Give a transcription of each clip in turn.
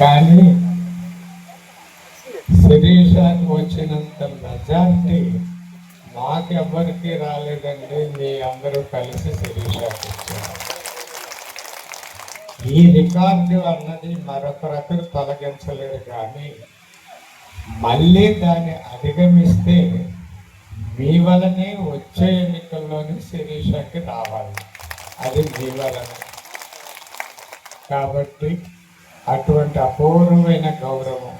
కానీ శిరీషాకు వచ్చినంత మెజారిటీ మాకెవ్వరికి రాలేదండి. మీ అందరూ కలిసి శిరీషాకి వచ్చారు. ఈ రికార్డు అన్నది మరొకరొకరు తొలగించలేరు కానీ మళ్ళీ దాన్ని అధిగమిస్తే మీ వలనే వచ్చే ఎన్నికల్లోనే శిరీషకి రావాలి. అది మీ వలన. కాబట్టి అటువంటి అపూర్వమైన గౌరవం.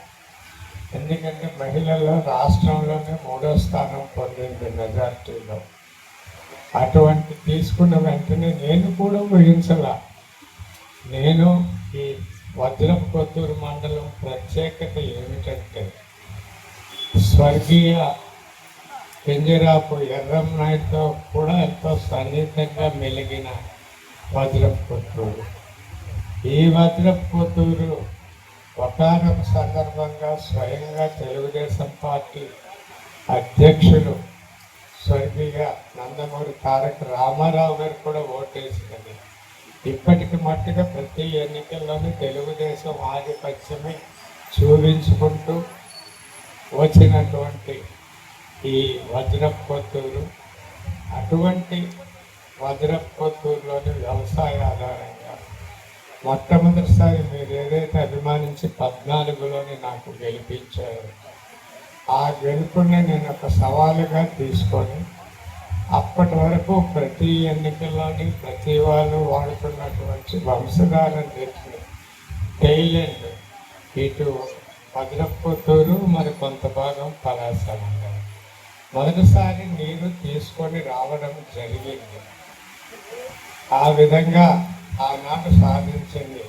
ఎందుకంటే మహిళల్లో రాష్ట్రంలోనే మూడో స్థానం పొందింది మెజార్టీలో. అటువంటి తీసుకున్న వెంటనే నేను కూడా ఊహించలా. నేను ఈ వజ్రం కొత్తూరు మండలం ప్రత్యేకత ఏమిటంటే స్వర్గీయ పింజరాపు ఎర్రం నాయుడుతో కూడా ఎంతో సన్నిహితంగా మెలిగిన వజ్రం కొత్తూరు ఈ వజ్రం కొత్తూరు ఒకనొక సందర్భంగా స్వయంగా తెలుగుదేశం పార్టీ అధ్యక్షులు స్వర్గీయ నందమూరి తారక రామారావు గారు కూడా ఓటేసింది ఇప్పటికి మట్టుగా ప్రతి ఎన్నికల్లోనూ తెలుగుదేశం ఆధిపత్యమే చూపించుకుంటూ వచ్చినటువంటి ఈ వజ్రపు అటువంటి వజ్రపుత్తూరులోని వ్యవసాయ ఆధారంగా మొట్టమొదటిసారి మీరు ఏదైతే అభిమానించి పద్నాలుగులోని నాకు గెలిపించారు ఆ గెలుపుని నేను ఒక సవాలుగా తీసుకొని అప్పటి వరకు ప్రతి ఎన్నికల్లోని ప్రతి వాళ్ళు వాడుతున్నటువంటి వంశధార రీతిని టైలెండ్ ఇటు భద్రపుత్తూరు మరి కొంత భాగం పలాసనం మొదటిసారి నీరు తీసుకొని రావడం జరిగింది. ఆ విధంగా ఆనాడు సాధించింది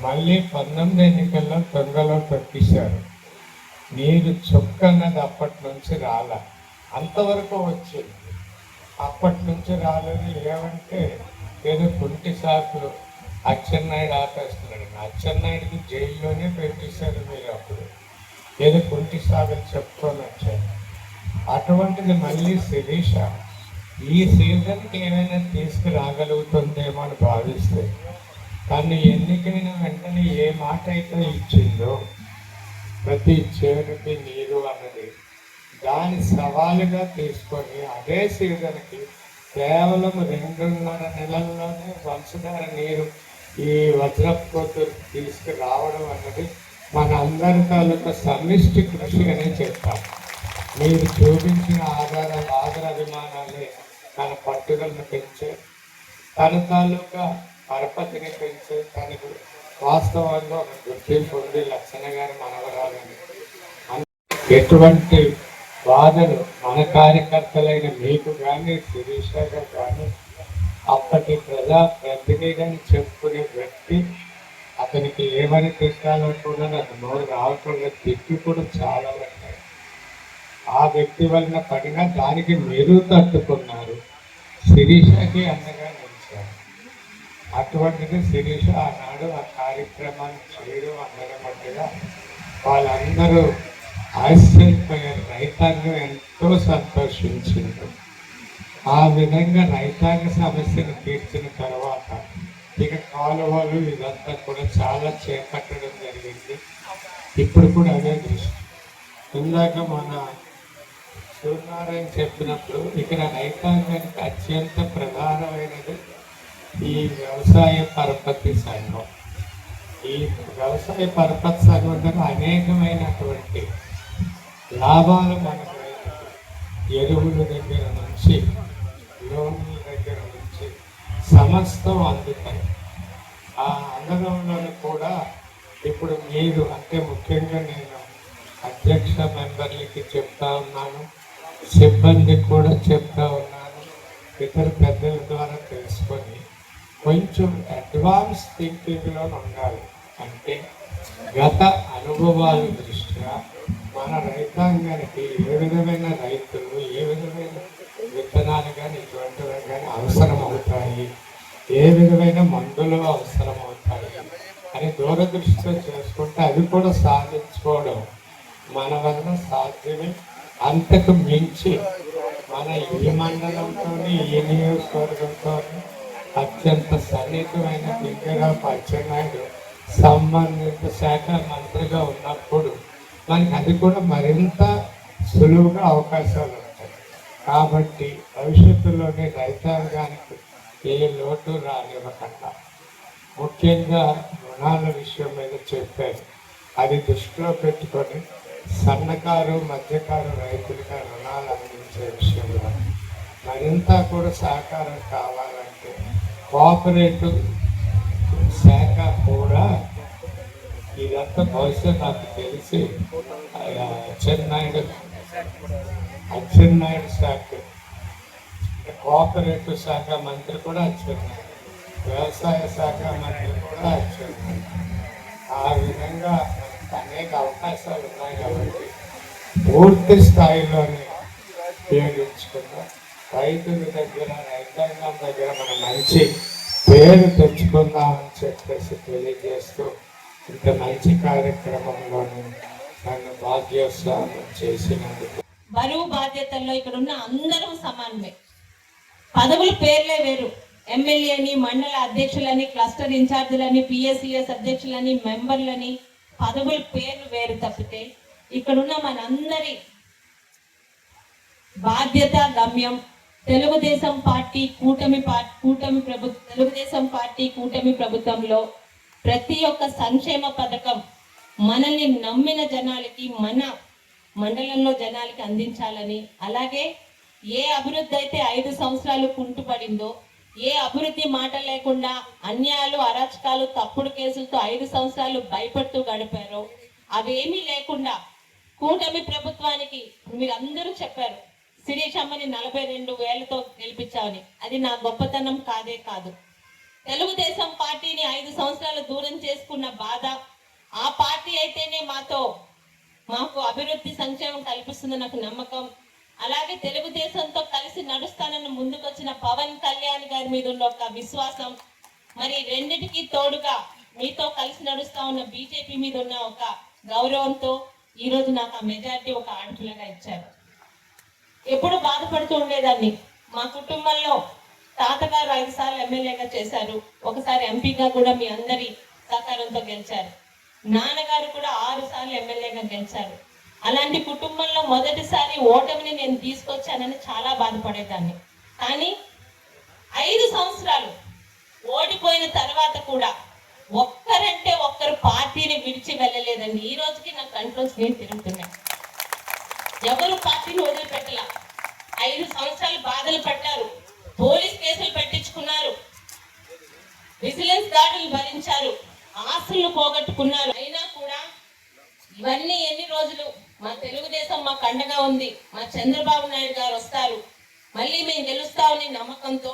మళ్ళీ పంతొమ్మిది ఎన్నికల్లో తొంగలో తొక్కిశారు నీరు చుక్కన్నది అప్పటి నుంచి రాల. అంతవరకు వచ్చింది. అప్పటి నుంచి రాలేదు ఏమంటే ఏదో కుంటి సాకులు. అచ్చెన్నాయుడు ఆపేస్తున్నాడు. అచ్చెన్నాయుడికి జైల్లోనే పెట్టేశారు మీరు అప్పుడు. ఏదో కుంటి సాగులు చెప్తూనే వచ్చారు. అటువంటిది మళ్ళీ శిరీష ఈ సీజన్కి ఏమైనా తీసుకురాగలుగుతుందేమో అని భావిస్తే తను ఎన్నికైన వెంటనే ఏ మాట అయితే ఇచ్చిందో ప్రతి చేనుకి నీరు అన్నది దాని సవాలుగా తీసుకొని అదే సీజన్కి కేవలం రెండున్నర నెలల్లోనే వంశధార నీరు ఈ వజ్రపోతు తీసుకురావడం అన్నది మన అందరి తాలూకా సమిష్టి కృషి అనే చెప్తాం మీరు చూపించిన ఆధార ఆదర అభిమానాలే తన పట్టుదలను పెంచే తన తాలూకా పరపతిని పెంచే తనకు వాస్తవంలో ఒక గుర్తింపు పొంది లక్షణ గారి మనవరాలని ఎటువంటి బాధలు మన కార్యకర్తలైన మీకు కానీ శిరీషగా కానీ అప్పటి ప్రజా ప్రతినిధిని చెప్పుకునే వ్యక్తి అతనికి ఏమని తిట్టాలో కూడా నాకు నోరు రావకుండా తిట్టి కూడా చాలా ఉన్నాయి ఆ వ్యక్తి వలన పడిన దానికి మీరు తట్టుకున్నారు. శిరీషకి అండగా నిలిచారు అటువంటిది శిరీష ఆనాడు ఆ కార్యక్రమాన్ని చేయడం అందరమట్టుగా వాళ్ళందరూ ఆశ్చర్యపోయారు రైతాంగం ఎంతో సంతోషించింది. ఆ విధంగా రైతాంగ సమస్యను తీర్చిన తర్వాత ఇక కాలువలు ఇదంతా కూడా చాలా చేపట్టడం జరిగింది. ఇప్పుడు కూడా అదే దృష్టి. ఇందాక మన సూర్యనారాయణ చెప్పినప్పుడు ఇక్కడ రైతాంగానికి అత్యంత ప్రధానమైనది ఈ వ్యవసాయ పరపతి సంఘం. ఈ వ్యవసాయ పరపతి సంఘం ద్వారా అనేకమైనటువంటి లాభాలు మనకు ఎరువుల దగ్గర నుంచి లోన్ల దగ్గర నుంచి సమస్తం అందుతాయి. ఆ అందడంలో కూడా ఇప్పుడు మీరు అంటే ముఖ్యంగా నేను అధ్యక్ష మెంబర్లకి చెప్తా ఉన్నాను. సిబ్బందికి కూడా చెప్తా ఉన్నాను. ఇతర పెద్దల ద్వారా తెలుసుకొని కొంచెం అడ్వాన్స్ థింకింగ్లో ఉండాలి. అంటే గత అనుభవాల దృష్ట్యా మన రైతాంగానికి ఏ విధమైన రైతులు ఏ విధమైన విత్తనాలు కానీ ఇటువంటివి కానీ అవసరం అవుతాయి ఏ విధమైన మందులు అవసరం అవుతాయి అని దూరదృష్టితో చేసుకుంటే అది కూడా సాధించుకోవడం మన వలన సాధ్యమే. అంతకు మించి మన ఈ మండలంతో ఈ నియోజకవర్గంతో అత్యంత సన్నిహితమైన దగ్గర అచ్చెన్నాయుడు సంబంధిత శాఖ మంత్రిగా ఉన్నప్పుడు మనకి అది కూడా మరింత సులువుగా అవకాశాలు ఉంటాయి. కాబట్టి భవిష్యత్తులోనే రైతాంగానికి ఏ లోటు రానివ్వకుండా ముఖ్యంగా రుణాల విషయం మీద చెప్పారు. అది దృష్టిలో పెట్టుకొని సన్నకారు మధ్యకారు రైతులకు రుణాలు అందించే విషయంలో మరింత కూడా సహకారం కావాలంటే కోఆపరేటివ్ శాఖ కూడా ఇదంతా బహుశా నాకు తెలిసి అచ్చెన్నాయుడు అచ్చెన్నాయుడు శాఖ కోఆపరేటివ్ శాఖ మంత్రి కూడా అచ్చెన్నాయుడు వ్యవసాయ శాఖ మంత్రి కూడా అచ్చెన్నాయుడు. ఆ విధంగా అనేక అవకాశాలు ఉన్నాయి కాబట్టి పూర్తి స్థాయిలోనే ఉపయోగించుకుందాం. రైతుల దగ్గర రైతాంగం దగ్గర మనం మంచి పేరు తెచ్చుకుందామని చెప్పేసి తెలియజేస్తూ ఇంత మంచి కార్యక్రమంలో నన్ను భాగ్యోత్సాహం చేసినందుకు. బరువు బాధ్యతల్లో ఇక్కడ ఉన్న అందరం సమానమే. పదవుల పేర్లే వేరు. ఎమ్మెల్యేని మండల అధ్యక్షులని క్లస్టర్ ఇన్ఛార్జీలని పిఎస్సిఎస్ అధ్యక్షులని మెంబర్లని పదవుల పేర్లు వేరు తప్పితే ఇక్కడున్న మనందరి బాధ్యత గమ్యం తెలుగుదేశం పార్టీ కూటమి పార్టీ కూటమి ప్రభు తెలుగుదేశం పార్టీ కూటమి ప్రభుత్వంలో ప్రతి ఒక్క సంక్షేమ పథకం మనల్ని నమ్మిన జనాలకి మన మండలంలో జనాలకి అందించాలని అలాగే ఏ అభివృద్ధి అయితే ఐదు సంవత్సరాలు కుంటుపడిందో ఏ అభివృద్ధి మాట లేకుండా అన్యాయాలు అరాచకాలు తప్పుడు కేసులతో ఐదు సంవత్సరాలు భయపడుతూ గడిపారు. అవేమీ లేకుండా కూటమి ప్రభుత్వానికి మీరు అందరూ చెప్పారు శిరీష్ అమ్మని నలభై రెండు వేలతో గెలిపించామని అది నా గొప్పతనం కాదే కాదు. తెలుగుదేశం పార్టీని ఐదు సంవత్సరాలు దూరం చేసుకున్న బాధ ఆ పార్టీ అయితేనే మాతో మాకు అభివృద్ధి సంక్షేమం కల్పిస్తుంది నాకు నమ్మకం. అలాగే తెలుగుదేశంతో కలిసి నడుస్తానని ముందుకొచ్చిన పవన్ కళ్యాణ్ గారి మీద ఉన్న ఒక విశ్వాసం మరి రెండిటికి తోడుగా మీతో కలిసి నడుస్తా ఉన్న బీజేపీ మీద ఉన్న ఒక గౌరవంతో ఈరోజు నాకు ఆ మెజారిటీ ఒక ఆడపిల్లగా ఇచ్చారు. ఎప్పుడు బాధపడుతూ ఉండేదాన్ని. మా కుటుంబంలో తాతగారు ఐదు సార్లు ఎమ్మెల్యేగా చేశారు. ఒకసారి ఎంపీగా కూడా మీ అందరి సహకారంతో గెలిచారు. నాన్నగారు కూడా ఆరు సార్లు ఎమ్మెల్యేగా గెలిచారు. అలాంటి కుటుంబంలో మొదటిసారి ఓటమిని నేను తీసుకొచ్చానని చాలా బాధపడేదాన్ని. కానీ ఐదు సంవత్సరాలు ఓడిపోయిన తర్వాత కూడా ఒక్కరంటే ఒక్కరు పార్టీని విడిచి వెళ్ళలేదండి. ఈ రోజుకి నా కంట్రోల్స్ నేను తిరుగుతున్నాయి ఎవరు పార్టీని వదిలిపెట్టలా? ఐదు సంవత్సరాలు బాధలు పడ్డారు. పోలీస్ కేసులు పెట్టించుకున్నారు. విజిలెన్స్ దాడులు భరించారు. ఆస్తులను పోగొట్టుకున్నారు అయినా కూడా ఇవన్నీ ఎన్ని రోజులు మా తెలుగుదేశం మాకు అండగా ఉంది. మా చంద్రబాబు నాయుడు గారు వస్తారు. మళ్ళీ మేము గెలుస్తామని నమ్మకంతో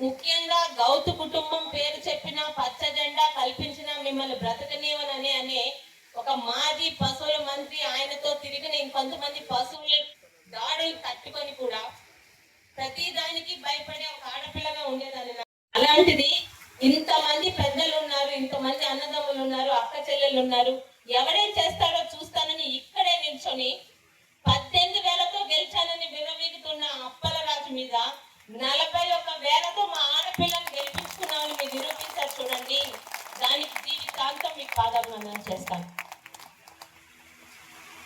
ముఖ్యంగా గౌతు కుటుంబం పేరు చెప్పిన పచ్చ జెండా కల్పించిన మిమ్మల్ని బ్రతకనీవనని అనే ఒక మాజీ పశువుల మంత్రి ఆయనతో తిరిగిన ఇంకొంతమంది పశువుల దాడులు తట్టుకొని కూడా ప్రతి దానికి భయపడే ఒక ఆడపిల్లగా ఉండేదాన్ని అలాంటిది ఇంతమంది పెద్దలు ఉన్నారు ఇంతమంది అన్నదమ్ములు ఉన్నారు అక్క చెల్లెలు ఉన్నారు. ఎవడే చేస్తాడో చూస్తానని ఇక్కడే నిల్చొని పద్దెనిమిది వేలతో గెలిచానని విరవీగుతున్న అప్పల రాజు మీద నలభై ఒక్క వేలతో మా ఆడపిల్లని గెలిపించుకున్నామని మీరు నిరూపించారు చూడండి. దానికి జీవితాంతం మీకు పాదాభివందనం చేస్తాను.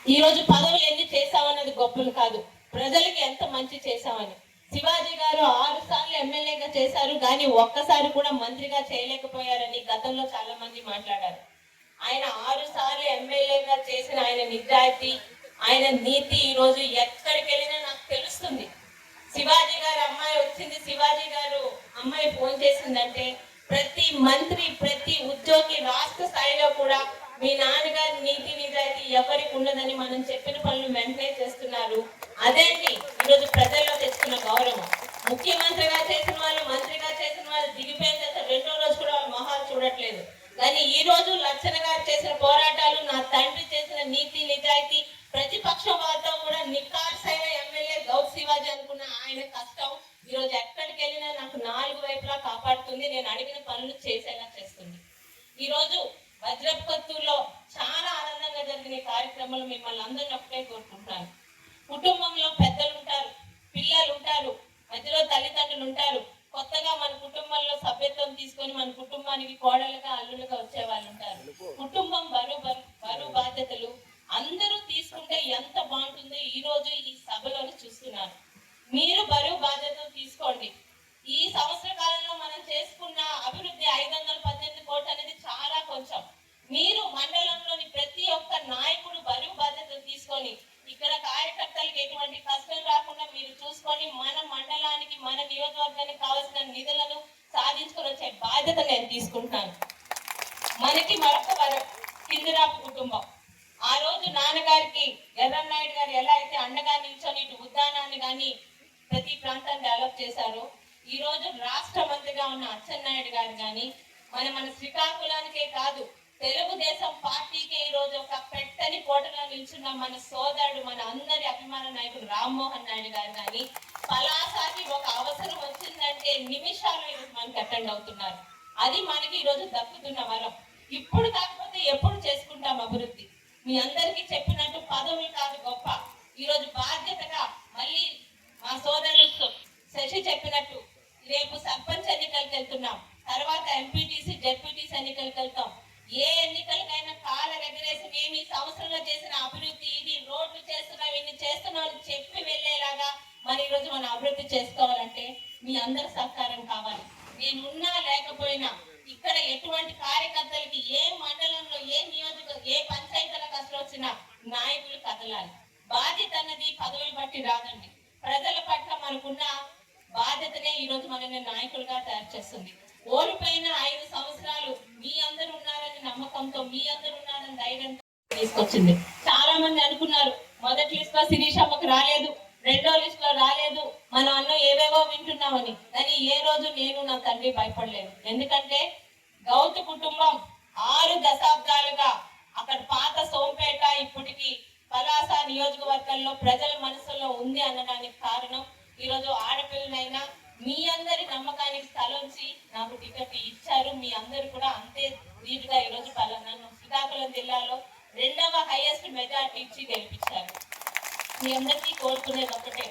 ఈ రోజు పదవులు ఎన్ని చేశామన్నది గొప్పలు కాదు. ప్రజలకి ఎంత మంచి చేశామని శివాజీ గారు ఆరు సార్లు ఎమ్మెల్యేగా చేశారు కానీ ఒక్కసారి కూడా మంత్రిగా చేయలేకపోయారని గతంలో చాలా మంది మాట్లాడారు. ఆయన ఆరు సార్లు ఎమ్మెల్యేగా చేసిన ఆయన నిజాయితీ ఆయన నీతి ఈ రోజు ఎక్కడికి వెళ్ళినా నాకు తెలుస్తుంది. శివాజీ గారు అమ్మాయి వచ్చింది. శివాజీ గారు అమ్మాయి ఫోన్ చేసిందంటే ప్రతి మంత్రి ప్రతి ఉద్యోగి రాష్ట్ర స్థాయిలో కూడా మీ నాన్నగారి నీతి నిజాయితీ ఎవరికి ఉండదని మనం చెప్పిన పనులు వెంటనే చేస్తున్నారు. అదే రోజు చాలా ఆనందంగా జరిగిన కార్యక్రమాలు మిమ్మల్ని అందరిని ఒకటే కోరుకుంటున్నాను. కుటుంబంలో పెద్దలు ఉంటారు పిల్లలు ఉంటారు మధ్యలో తల్లిదండ్రులు ఉంటారు. కొత్తగా మన కుటుంబంలో సభ్యత్వం తీసుకొని మన కుటుంబానికి కోడలుగా అల్లులుగా వచ్చే వాళ్ళు ఉంటారు. కుటుంబం బరువు బరువు బాధ్యతలు అందరూ తీసుకుంటే ఎంత బాగుంటుందో ఈ రోజు ఈ సభలో చూస్తున్నారు. మీరు బరువు బాధ్యతలు తీసుకోండి. ఈ సంవత్సర కాలంలో మనం చేసుకున్న అభివృద్ధి ఐదు వందల పద్దెనిమిది కోట్లు అనేది చాలా కొంచెం మీరు మండలంలోని ప్రతి ఒక్క నాయకుడు బరువు బాధ్యతలు తీసుకొని ఇక్కడ కార్యకర్తలకు ఎటువంటి కష్టం రాకుండా మీరు చూసుకొని మన మండలానికి మన నియోజకవర్గానికి కావాల్సిన నిధులను సాధించుకొని వచ్చే బాధ్యత నేను తీసుకుంటాను మనకి మరొక వరం కిందిరాపు కుటుంబం ఆ రోజు నాన్నగారికి ఎర్రన్నాయుడు గారు ఎలా అయితే అండగా నిల్చొని ఇటు ఉద్యానాన్ని కానీ ప్రతి ప్రాంతాన్ని డెవలప్ చేశారో ఈ రోజు రాష్ట్ర మంత్రిగా ఉన్న అచ్చెన్నాయుడు గారు కానీ మన మన శ్రీకాకుళానికే కాదు తెలుగుదేశం పార్టీకే ఈ రోజు ఒక పెట్టని పోటలో నిల్చున్న మన సోదరుడు మన అందరి అభిమాన నాయకుడు రామ్మోహన్ నాయుడు గారు కానీ పలాసాకి ఒక అవసరం వచ్చిందంటే నిమిషాలు ఈరోజు మనకి అటెండ్ అవుతున్నారు. అది మనకి ఈ రోజు దక్కుతున్న వరం. ఇప్పుడు కాకపోతే ఎప్పుడు చేసుకుంటాం అభివృద్ధి? మీ అందరికీ చెప్పినట్టు పదవులు కాదు గొప్ప. ఈ రోజు బాధ్యతగా మళ్ళీ మా సోదరులు శశి చెప్పినట్టు రేపు సర్పంచ్ ఎన్నికలకు వెళ్తున్నాం తర్వాత ఎంపీటీసీ జెడ్పీటీసీ ఎన్నికలకు వెళ్తాం ఏ ఎన్నికలకైనా కాల ఎగరేసి మేము ఈ సంవత్సరంలో చేసిన అభివృద్ధి ఇది రోడ్లు చేస్తున్నాం ఇన్ని చేస్తున్నాం అని చెప్పి వెళ్ళేలాగా మరి ఈ రోజు మనం అభివృద్ధి చేసుకోవాలంటే మీ అందరి సహకారం కావాలి నేను ఉన్నా లేకపోయినా ఇక్కడ ఎటువంటి కార్యకర్తలకి ఏ మండలంలో ఏ నియోజక ఏ పంచాయతీల కష్టం వచ్చినా నాయకులు కదలాలి బాధ్యత అన్నది పదవులు బట్టి రాదండి ప్రజల పట్ల మనకున్న బాధ్యతనే ఈ రోజు మనల్ని నాయకులుగా తయారు చేస్తుంది. ఓడిపోయిన ఐదు సంవత్సరాలు మీ అందరు ఉన్నారని నమ్మకంతో మీ అందరు ఉన్నారని ధైర్యంతో తీసుకొచ్చింది. చాలా మంది అనుకున్నారు మొదటి లిస్ట్లో శిరీష్ అమ్మకు రాలేదు రెండో లిస్ట్లో రాలేదు మనం అన్న ఏవేవో వింటున్నామని. కానీ ఏ రోజు నేను నా తండ్రి భయపడలేదు. ఎందుకంటే గౌతు కుటుంబం ఆరు దశాబ్దాలుగా అక్కడ పాత సోంపేట ఇప్పటికి పలాస నియోజకవర్గంలో ప్రజల మనసులో ఉంది అనడానికి కారణం ఈరోజు ఆడ మీ అందరి నమ్మకానికి స్థలంచి నాకు టికెట్ ఇచ్చారు. మీ అందరు కూడా అంతే దీటుగా ఈరోజు నన్ను శ్రీకాకుళం జిల్లాలో రెండవ హైయెస్ట్ మెజార్టీ ఇచ్చి గెలిపించారు. మీ అందరికీ కోరుకునేది ఒకటే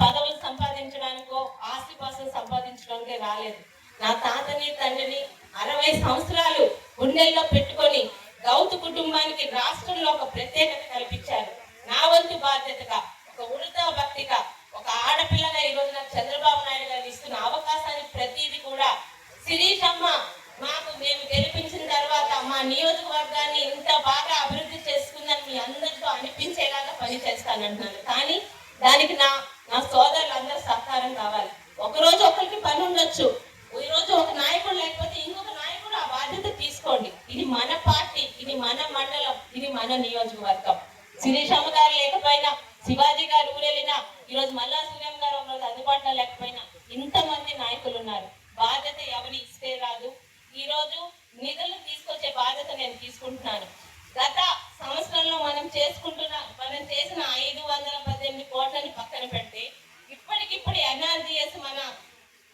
పదవులు సంపాదించడానికో ఆస్తిపాస్తులు సంపాదించడానికే రాలేదు. నా తాతని తండ్రిని అరవై సంవత్సరాలు గుండెల్లో పెట్టుకొని గౌతు కుటుంబానికి రాష్ట్రంలో ఒక ప్రత్యేకత కల్పించారు. నా వంతు బాధ్యతగా ఒక ఉడతా భక్తిగా ఒక ఆడపిల్లగా ఈ రోజు నాకు చంద్రబాబు నాయుడు గారు ఇస్తున్న అవకాశాన్ని ప్రతిదీ కూడా శిరీష్ అమ్మ మాకు మేము గెలిపించిన తర్వాత మా నియోజకవర్గాన్ని ఇంత బాగా అభివృద్ధి చేసుకుందని మీ అందరితో అనిపించేలాగా పని చేస్తానంటున్నాను. కానీ దానికి నా నా సోదరులందరూ సహకారం కావాలి. ఒకరోజు ఒకరికి పని ఉండొచ్చు. ఈ రోజు ఒక నాయకుడు లేకపోతే ఇంకొక నాయకుడు ఆ బాధ్యత తీసుకోండి. ఇది మన పార్టీ ఇది మన మండలం ఇది మన నియోజకవర్గం. శిరీష్ అమ్మ గారు లేకపోయినా శివాజీ గారు ఊరెళ్ళినా ఈరోజు మల్లా సూర్యం గారు ఒక రోజు అందుబాటులో లేకపోయినా ఇంతమంది నాయకులు ఉన్నారు. బాధ్యత ఎవరి ఇస్తే రాదు. ఈ రోజు నిధులు తీసుకొచ్చే బాధ్యత నేను తీసుకుంటున్నాను. గత సంవత్సరంలో మనం చేసుకుంటున్న మనం చేసిన ఐదు వందల పద్దెనిమిది కోట్లని పక్కన పెడితే ఇప్పటికిప్పుడు ఎన్ఆర్జిఎస్ మన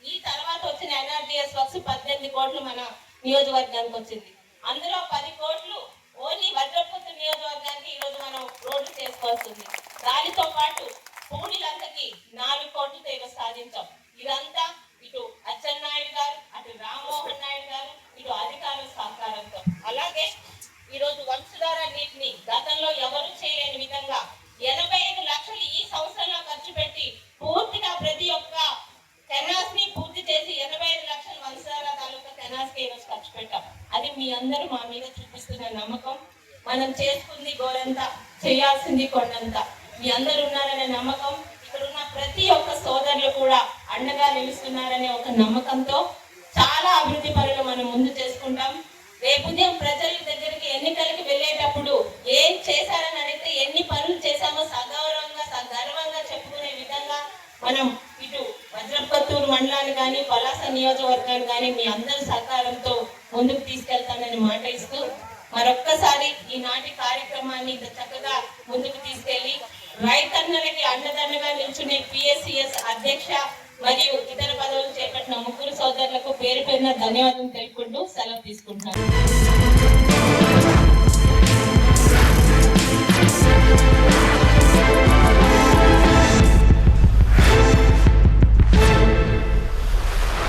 ఈ తర్వాత వచ్చిన ఎన్ఆర్జిఎస్ వర్క్స్ పద్దెనిమిది కోట్లు మన నియోజకవర్గానికి వచ్చింది. అందులో పది కోట్లు ఓన్లీ వజ్రపుత్ర నియోజకవర్గానికి ఈ రోజు మనం రోడ్లు చేసుకోవాల్సింది ఉంది దానితో పాటు పూడిలంతకి నాలుగు కోట్లతో ఈరోజు సాధించాం ఇదంతా ఇటు అచ్చెన్నాయుడు గారు అటు రామ్మోహన్ నాయుడు గారు ఇటు అధికారుల సహకారంతో అలాగే ఈ రోజు వంశధార నీటిని గతంలో ఎవరు చేయలేని విధంగా ఎనభై ఐదు లక్షలు ఈ సంవత్సరంలో ఖర్చు పెట్టి పూర్తిగా ప్రతి ఒక్క కెనాస్ని పూర్తి చేసి ఎనభై ఐదు లక్షలు వంశధార తాలూకా కెనాస్కి ఈరోజు ఖర్చు పెట్టాం అది మా మీద చూపిస్తున్న నమ్మకం మనం చేసుకుంది గోరంత చేయాల్సింది కొండంత. మీ అందరు ఉన్నారనే నమ్మకం ఇక్కడ ఉన్న ప్రతి ఒక్క సోదరులు కూడా అండగా నిలుస్తున్నారనే ఒక నమ్మకంతో చాలా అభివృద్ధి పనులు మనం ముందు చేసుకుంటాం. రేపు ఉదయం ప్రజల దగ్గరికి ఎన్నికలకి వెళ్ళేటప్పుడు ఏం చేశారని అడిగితే ఎన్ని పనులు చేశామో సగౌరవంగా సగర్వంగా చెప్పుకునే విధంగా మనం ఇటు వజ్రపత్తూరు మండలాన్ని కానీ పలాస నియోజకవర్గాన్ని కానీ మీ అందరి సహకారంతో ముందుకు తీసుకెళ్తానని మాట ఇస్తూ మరొక్కసారి ఈనాటి కార్యక్రమాన్ని ఇంత చక్కగా ముందుకు తీసుకెళ్ళి రైతన్నలకి అండదండగా నిల్చునే పిఎస్సిఎస్ అధ్యక్ష మరియు ఇతర పదవులు చేపట్టిన ముగ్గురు సోదరులకు పేరు పేరున ధన్యవాదాలు తెలుపుకుంటూ సెలవు తీసుకుంటాను